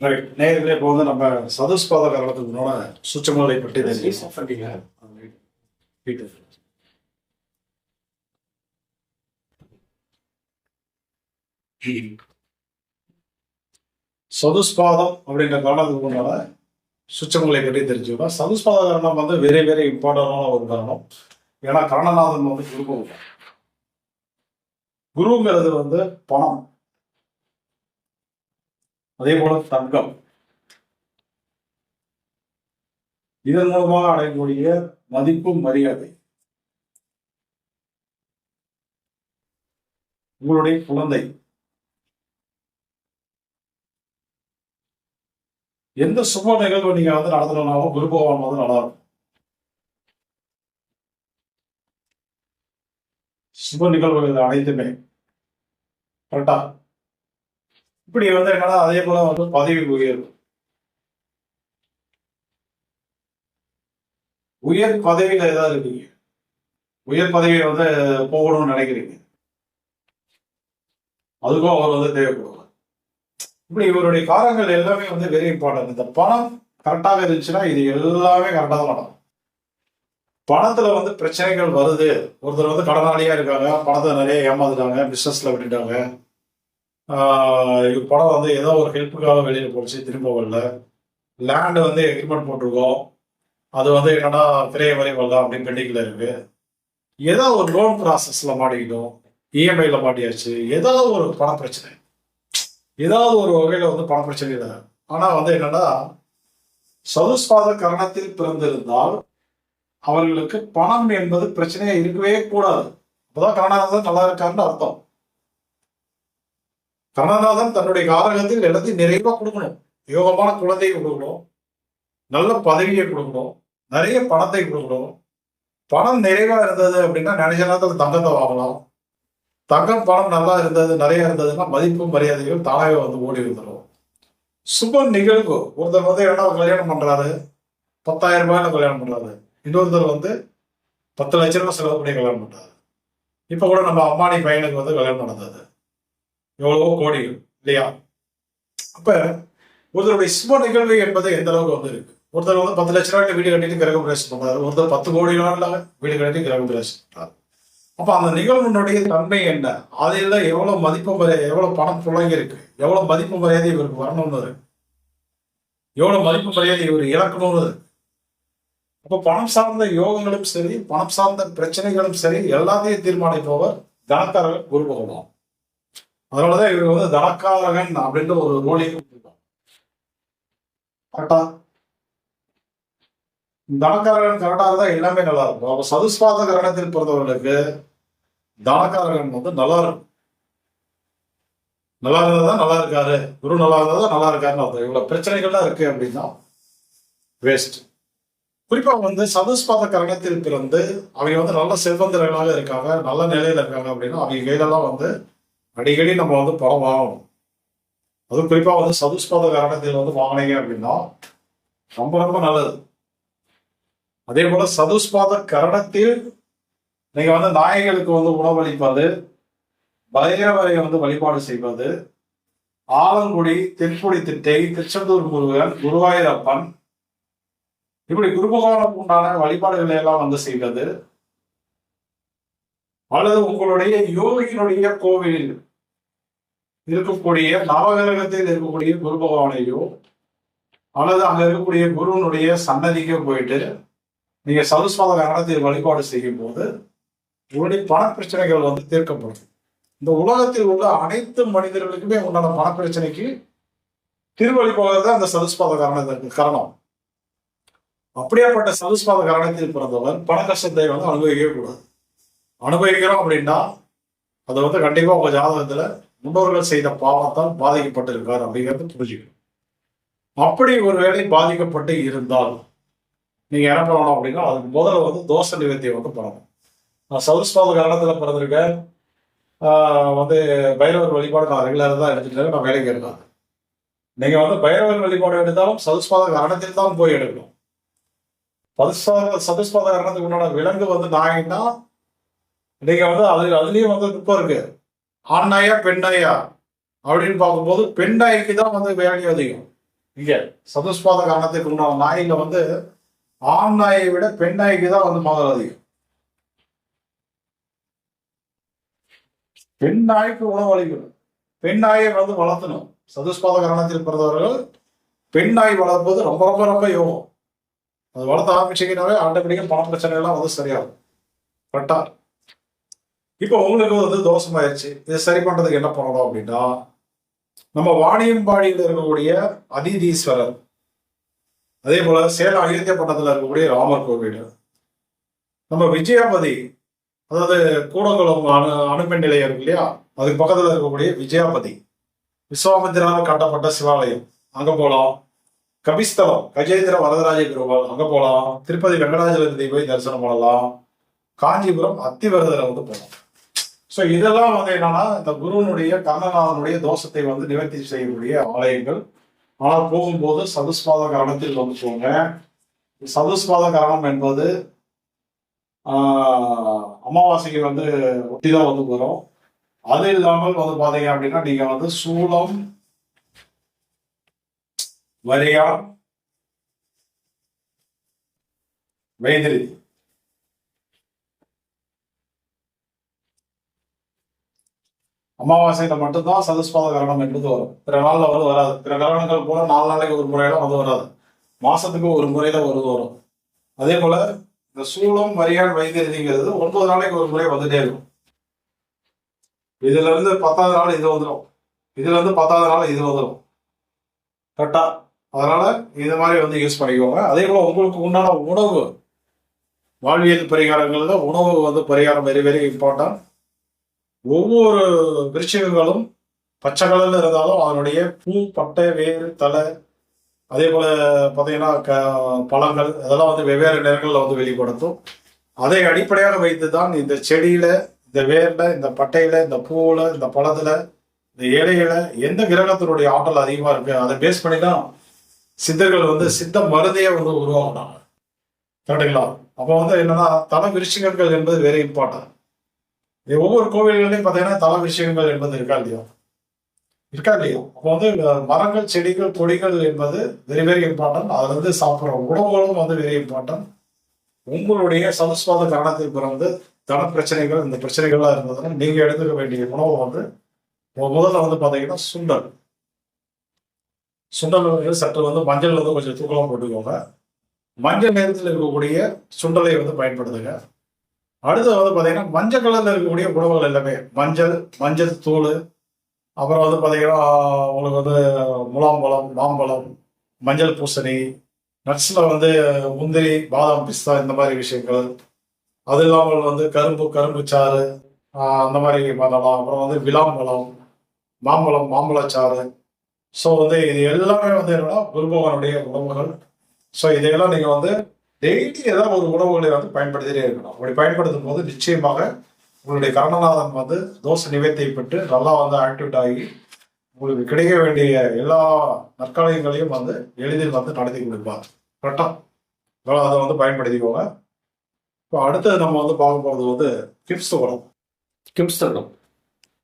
நேயர்களே இப்போ வந்து நம்ம சதுஸ்பாத காரணத்துக்குனோட சுச்சமலை பற்றி சதுஸ்பாதம் அப்படின்ற காரணத்துக்கு முன்னால சுச்சமலை பற்றி தெரிஞ்சுக்கணும். சதுஸ்பாத காரணம் வந்து வெரி வெரி இம்பார்ட்டண்டான ஒரு காரணம். ஏன்னா கரணநாதன் வந்து குரு குருங்கிறது வந்து பணம். அதே போல தங்கம். இதன் மூலமாக அடையக்கூடிய மதிப்பு மரியாதை. உங்களுடைய குழந்தை. எந்த சுப நிகழ்வு நீங்க வந்து நடத்தணும்னாலும் குரு பகவான் வந்து நல்லா இருக்கும். சுப நிகழ்வுகள் அனைத்துமே. கரெக்டா இப்படி வந்து என்னன்னா அதே போல வந்து பதவி உயர்வு. உயர் பதவியில ஏதாவது இருக்கீங்க? உயர் பதவியை வந்து போகணும்னு நினைக்கிறீங்க. அதுக்கும் அவர் வந்து தேவைப்படுவார் இப்படி இவருடைய காரங்கள் எல்லாமே வந்து வெரி இம்பார்ட்டன்ட் இந்த பணம் கரெக்டாக இருந்துச்சுன்னா இது எல்லாமே கரெக்டாக தான் நடக்கும். பணத்துல வந்து பிரச்சனைகள் வருது. ஒருத்தர் வந்து கடனாளியா இருக்காங்க பணத்தை நிறைய ஏமாந்துட்டாங்க பிசினஸ்ல விட்டுட்டாங்க. படம் பணம் வந்து ஏதோ ஒரு ஹெல்ப்புக்காக வெளியில் போச்சு திரும்ப வரல. லேண்டு வந்து எக்ரிமெண்ட் போட்டிருக்கோம். அது வந்து என்னன்னா திரைய வரை வரலாம் அப்படின்னு பெண்டிங்கில் இருக்கு. ஏதோ ஒரு லோன் ப்ராசஸ்ல மாட்டிக்கிட்டோம். இஎம்ஐல மாட்டியாச்சு. ஏதாவது ஒரு பண பிரச்சனை. ஏதாவது ஒரு வகையில வந்து பண பிரச்சனை இல்லை. ஆனா வந்து என்னன்னா சதுஸ்பாத கரணத்தில் பிறந்திருந்தால் அவர்களுக்கு பணம் என்பது பிரச்சனையா இருக்கவே கூடாது. அப்பதான் கருணாநாதன் நல்லா இருக்காருன்னு அர்த்தம். கருணாநாதன் தன்னுடைய காரகத்தில் எல்லாத்தையும் நிறைவா கொடுக்கணும். யோகமான குழந்தையை கொடுக்கணும். நல்ல பதவியை கொடுக்கணும். நிறைய பணத்தை கொடுக்கணும். பணம் நிறைவா இருந்தது அப்படின்னா நினைச்ச நேரத்தில் தங்கத்தை வாங்கலாம். தங்கம் பணம் நல்லா இருந்தது நிறைய இருந்ததுன்னா மதிப்பு மரியாதைகள் தானாகவே வந்து ஓடி வந்துடும் சுப நிகழ்வு. ஒருத்தர் வந்து என்ன கல்யாணம் பண்றாரு. பத்தாயிரம் ரூபாயில கல்யாணம் பண்றாரு. இன்னொருத்தர் வந்து பத்து லட்ச ரூபாய் செலவு பண்ணி கல்யாணம் பண்றாரு. இப்ப கூட நம்ம அம்மானி பையனுக்கு வந்து கல்யாணம் நடந்தது. எவ்வளவோ கோடிகள் இல்லையா? அப்ப ஒருத்தருடைய சுப நிகழ்வு என்பது எந்த அளவுக்கு வந்து இருக்கு ஒருத்தர் வந்து பத்து லட்ச ரூபாய்க்கு வீடு கட்டிட்டு கிரக பிரவேசம் பண்றாரு ஒருத்தர் பத்து கோடி ரூபாய்ல வீடு கட்டி கிரக பிரவேசம் பண்றாரு அப்ப அந்த நிகழ்வினுடைய தன்மை என்ன? அதில் எவ்வளவு மதிப்பு மரியாதை எவ்வளவு பணம் புழங்கி இருக்கு? எவ்வளவு மதிப்பு மரியாதை இவருக்கு வரணும்னு இருக்கு? எவ்வளவு மதிப்பு மரியாதை இவர் இழக்கணும்னு இருக்கு? அப்ப பணம் சார்ந்த யோகங்களும் சரி பணம் சார்ந்த பிரச்சனைகளும் சரி எல்லாத்தையும் தீர்மானிப்பவர் தனக்காரர் குரு பகவான் அதனாலதான் இவர் வந்து தனக்காரகன் அப்படின்ற ஒரு ரோலையும் கரெக்டா தனக்காரகன் கரெக்டா இருந்தா எல்லாமே நல்லா இருக்கும். அப்ப சதுஸ்பாத கரணத்தில் பிறந்தவர்களுக்கு தனக்காரகன் வந்து நல்லா இருக்கும். நல்லா இருந்தா நல்லா இருக்காரு. குரு நல்லா இருந்தா நல்லா இருக்காருன்னு அர்த்தம். இவ்வளவு பிரச்சனைகள்லாம் இருக்கு அப்படின்னா வேஸ்ட் குறிப்பா வந்து சதுஸ்பாத கரணத்தில் பிறந்து அவங்க வந்து நல்ல செல்வந்தர்களாக இருக்காங்க நல்ல நிலையில இருக்காங்க அப்படின்னா அவங்க கையிலலாம் வந்து அடிக்கடி நம்ம வந்து பணம் வாங்கணும். அதுவும் குறிப்பா வந்து சதுஸ்பாத காரணத்தில் வந்து வாங்கினீங்க அப்படின்னா ரொம்ப ரொம்ப நல்லது. அதே போல சதுஷ்பாத கரணத்தில் நீங்க வந்து நாயகளுக்கு வந்து உணவளிப்பது பைரவரை வந்து வழிபாடு செய்வது ஆலங்குடி தென்பொடி திட்டை திருச்செந்தூர் முருகன் குருவாயூரப்பன் இப்படி குரு உண்டான வழிபாடுகளை எல்லாம் வந்து செய்வது அல்லது உங்களுடைய யோகியினுடைய கோவிலில் இருக்கக்கூடிய நவகிரகத்தில் இருக்கக்கூடிய குரு பகவானையோ அல்லது அங்க இருக்கக்கூடிய குருவனுடைய சன்னதிக்கோ போயிட்டு நீங்க சதுஸ்பாத கரணத்தில் வழிபாடு செய்யும் போது உங்களுடைய பண பிரச்சனைகள் வந்து தீர்க்கப்படும். இந்த உலகத்தில் உள்ள அனைத்து மனிதர்களுக்குமே உண்டான பண பிரச்சனைக்கு திருவழிபாடு தான் அந்த சதுஸ்பாத காரணத்திற்கு காரணம். அப்படியாப்பட்ட சதுஸ்பாத காரணத்தில் பிறந்தவர் பண கஷ்டத்தை வந்து அனுபவிக்கவே கூடாது. அனுபவிக்கிறோம் அப்படின்னா அது வந்து கண்டிப்பா உங்க ஜாதகத்துல முன்னோர்கள் செய்த பாவத்தால் பாதிக்கப்பட்டிருக்கார் அப்படிங்கிறது புரிஞ்சுக்கணும். அப்படி ஒருவேளை பாதிக்கப்பட்டு இருந்தால் நீங்க என்ன பண்ணணும் அப்படின்னா அதுக்கு முதல்ல வந்து தோஷ நிவர்த்தியை வந்து பண்ணணும். நான் சதுஸ்பாத காரணத்துல பிறந்திருக்கேன். வந்து பைரவர் வழிபாடு நான் ரெகுலராக தான் எடுத்துட்டு நான் வேலைக்கு இருக்கேன் நீங்க வந்து பைரவர் வழிபாடு எடுத்தாலும் சதுஸ்பாத காரணத்தில் தான் போய் எடுக்கணும். சதுஸ்பாத சதுஸ்பாத காரணத்துக்கு உண்டான விலங்கு வந்து நாயின்னா நீங்க வந்து அது அதுலயும் வந்து நுட்பம் இருக்கு. ஆண் நாயா அப்படின்னு பார்க்கும்போது பெண்ணாய்க்கு தான் வந்து வேலை அதிகம். இங்க சதுஸ்பாத காரணத்துக்கு உண்டான நாயில வந்து ஆண் நாயை விட பெண் நாய்க்கு தான் வந்து முதல் அதிகம். பெண் நாய்க்கு உணவு அளிக்கணும். பெண் நாயை வந்து வளர்த்தணும். சதுஸ்பாத காரணத்தில் பிறந்தவர்கள் பெண் நாய் வளர்ப்பது ரொம்ப ரொம்ப ரொம்ப யோகம். அது வளர்த்த ஆரம்பிச்சீங்கன்னாவே ஆட்டோமேட்டிக்காக பண பிரச்சனை எல்லாம் வந்து சரியாகும். கரெக்டா இப்போ உங்களுக்கு வந்து தோஷமாயிருச்சு. இதை சரி பண்றதுக்கு என்ன பண்ணணும் அப்படின்னா நம்ம வாணியம்பாடியில் இருக்கக்கூடிய அதிதீஸ்வரர் அதே போல சேலம் அகிழ்த்திய பட்டத்தில் இருக்கக்கூடிய ராமர் கோவில் நம்ம விஜயாபதி அதாவது கூடங்குளம் அணு அணுமின் நிலையம் இருக்கு இல்லையா? அதுக்கு பக்கத்தில் இருக்கக்கூடிய விஜயாபதி விஸ்வாமித்திரால் கட்டப்பட்ட சிவாலயம். அங்க போலாம். கபிஸ்தலம் கஜேந்திர வரதராஜ பெருமாள். அங்க போலாம். திருப்பதி வெங்கடாஜலபதி போய் தரிசனம் பண்ணலாம். காஞ்சிபுரம் அத்திவரதரை வந்து போகலாம் ஸோ இதெல்லாம் வந்து என்னன்னா இந்த குருவனுடைய கண்ணநாதனுடைய தோஷத்தை வந்து நிவர்த்தி செய்யக்கூடிய ஆலயங்கள். ஆனால் போகும்போது சதுஸ்பாத கரணத்தில் வந்து போங்க. சதுஸ்பாத கரணம் என்பது அமாவாசைக்கு வந்து ஒட்டி தான் வந்து வரும். அது இல்லாமல் வந்து பாத்தீங்க அப்படின்னா நீங்க வந்து சூளம் வரியா வைத்திரி. அமாவாசையில மட்டும்தான் சதுஸ்பாத கரணம் என்பது வரும். பிற நாள்ல வந்து வராது. பிற கரணங்கள் போல நாலு நாளைக்கு ஒரு முறையெல்லாம் வந்து வராது. மாசத்துக்கு ஒரு முறையில வருது வரும் அதே போல இந்த சூளம் வரியான் வைத்தியதிங்கிறது ஒன்பது நாளைக்கு ஒரு முறை வந்துட்டே இருக்கும். இதுல இருந்து பத்தாவது நாள் இது வந்துடும் இதுல இருந்து பத்தாவது நாள் இது வந்துடும் கரெக்டா? அதனால இது மாதிரி வந்து யூஸ் பண்ணிக்கோங்க. அதே போல உங்களுக்கு உண்டான உணவு வாழ்வியல் பரிகாரங்கள்ல உணவு வந்து பரிகாரம் வெரி வெரி இம்பார்ட்டன்ட் ஒவ்வொரு விருட்சங்களும் பச்சை கலர்ல இருந்தாலும் அதனுடைய பூ பட்டை வேர் தலை அதே போல பார்த்தீங்கன்னா க பழங்கள் அதெல்லாம் வந்து வெவ்வேறு நிறங்களில் வந்து வெளிப்படுத்தும். அதை அடிப்படையாக வைத்து தான் இந்த செடியில இந்த வேர்ல இந்த பட்டையில இந்த பூவில் இந்த பழத்துல இந்த இலையில எந்த கிரகத்தினுடைய ஆற்றல் அதிகமாக இருக்கு அதை பேஸ் பண்ணி தான் சித்தர்கள் வந்து சித்த மருந்தையே வந்து உருவாக்குனாங்க. கரெக்டுங்களா அப்போ வந்து என்னன்னா தலை விருச்சிகங்கள் என்பது வெரி இம்பார்ட்டன்ட் ஒவ்வொரு கோவில்கள்லையும் பார்த்தீங்கன்னா தல விஷயங்கள் என்பது இருக்கா இல்லையா? இருக்கா இல்லையா? அப்போ வந்து மரங்கள் செடிகள் கொடிகள் என்பது வெரி வெரி இம்பார்ட்டன்ட் அதுல இருந்து சாப்பிட்ற உணவுகளும் வந்து வெரி இம்பார்ட்டன்ட் உங்களுடைய சமஸ்வாத கரணத்தில் பிறந்து தன பிரச்சனைகள் இந்த பிரச்சனைகள்லாம் இருந்ததுன்னா நீங்க எடுத்துக்க வேண்டிய உணவு வந்து முதல்ல வந்து பாத்தீங்கன்னா சுண்டல். சுண்டல் வந்து சற்று வந்து மஞ்சள் வந்து கொஞ்சம் தூக்கலாம் போட்டுக்கோங்க. மஞ்சள் நேரத்தில் இருக்கக்கூடிய சுண்டலை வந்து பயன்படுத்துங்க. அடுத்து வந்து பார்த்தீங்கன்னா மஞ்சள் கலரில் இருக்கக்கூடிய உணவுகள் எல்லாமே. மஞ்சள் மஞ்சள் தூள் அப்புறம் வந்து பார்த்தீங்கன்னா உங்களுக்கு வந்து முலாம்பழம் மாம்பழம் மஞ்சள் பூசணி நட்ஸில் வந்து முந்திரி பாதாம் பிஸ்தா இந்த மாதிரி விஷயங்கள். அது இல்லாமல் வந்து கரும்பு கரும்பு சாறு அந்த மாதிரி பண்ணலாம். அப்புறம் வந்து விளாம்பழம் மாம்பழம் மாம்பழச்சாறு. ஸோ வந்து இது எல்லாமே வந்து என்னன்னா குருபகவனுடைய உணவுகள். ஸோ இதையெல்லாம் நீங்கள் வந்து டெய்லி ஏதாவது ஒரு உணவுகளை வந்து பயன்படுத்திட்டே இருக்கணும். அப்படி பயன்படுத்தும் போது நிச்சயமாக உங்களுடைய கர்ணநாதன் வந்து தோசை நிவேத்தை பெற்று நல்லா வந்து ஆக்டிவேட் ஆகி உங்களுக்கு கிடைக்க வேண்டிய எல்லா நற்காலயங்களையும் வந்து எளிதில் வந்து நடத்தி கொடுப்பார். கரெக்டா அதனால அதை வந்து பயன்படுத்திக்கோங்க. இப்போ அடுத்தது நம்ம வந்து பார்க்க போகிறது வந்து கிப்ஸ் வரும்